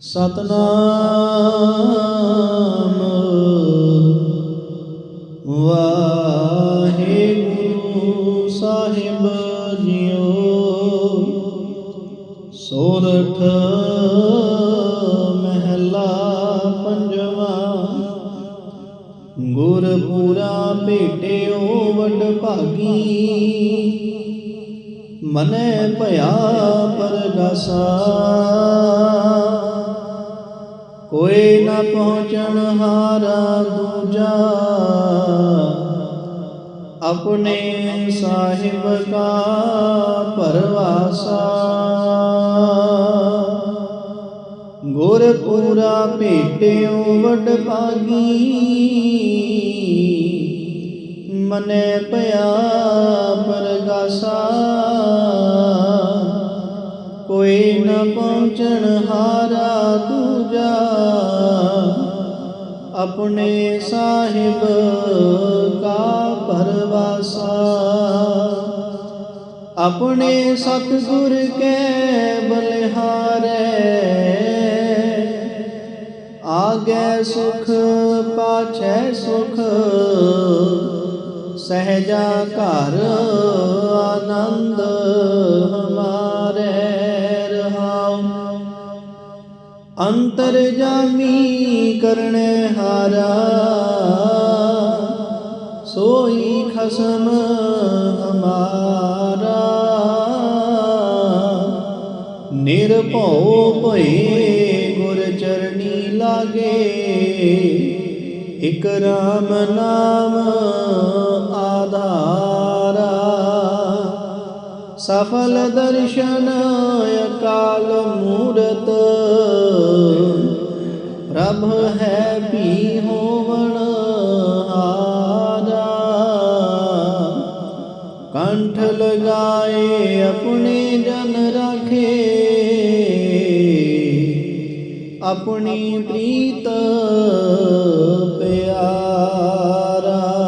ਸਤਨਾਮ। ਵਾਹਿਗੁਰੂ ਸਾਹਿਬ ਜੀਓ ਸੋਰਠ ਮਹਿਲਾ ਪੰਜਵਾ। ਗੁਰਪੂਰਾ ਭੇਟਿਓ ਵੱਡ ਭਾਗੀ। ਮਨੈ ਭਇਆ ਪਰਗਾਸਾ। ਕੋਈ ਨਾ ਪਹੁੰਚਣ ਹਾਰਾ ਦੂਜਾ। ਆਪਣੇ ਸਾਹਿਬ ਕਾ ਪਰਵਾਸਾ। ਗੁਰ ਪੂਰਾ ਭੇਟਿਓ ਵਡ ਭਾਗੀ। ਮਨੇ ਪਿਆ ਪਰਗਾਸਾ। ਕੋਈ ਨ ਪਹੁੰਚਣ ਹਾਰਾ ਦੂਜਾ। ਆਪਣੇ ਸਾਹਿਬ ਕਾ ਪਰਵਾਸਾ। ਆਪਣੇ ਸਤਿਗੁਰ ਕੇ ਬਲਿਹਾਰੇ। ਆਗੇ ਸੁਖ, ਪਾਛੈ ਸੁਖ। ਸਹਜਾ ਘਰ ਆਨੰਦ। ਅੰਤਰ ਜਾਮੀ ਕਰਨੇ ਹਾਰਾ, ਸੋਈ ਖਸਮ ਹਮਾਰਾ। ਨਿਰਭਉ ਭਏ ਗੁਰ ਚਰਣੀ ਲਾਗੇ, ਇਕ ਰਾਮ ਨਾਮ ਆਧਾਰ। ਸਫਲ ਦਰਸ਼ਨ ਅਕਾਲ ਮੂਰਤ। ਪ੍ਰਭ ਹੈ ਵੀ ਹੋਵਣ ਹਾਰਾ ਕੰਠ ਲਗਾਏ ਆਪਣੇ ਜਨ ਰਾਖੇ। ਆਪਣੀ ਪ੍ਰੀਤ ਪਿਆਰਾ।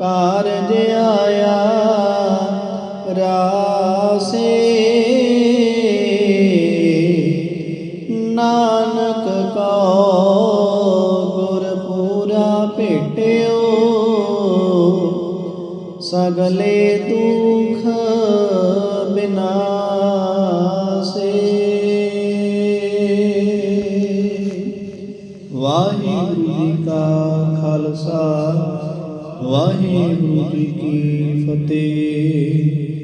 ਕਾਰਜ ਆਇਆ, ਰਾਸੇ ਨਾਨਕ ਕਉ ਗੁਰ ਪੂਰਾ ਭੇਟਿਓ, ਸਗਲੇ ਦੁਖ ਬਿਨਾਸੇ। ਵਾਹਿਗੁਰੂ ਜੀ ਕਾ ਖਾਲਸਾ। ਵਾਹਿਗੁਰੂ ਜੀ ਕੀ ਫਤਿਹ।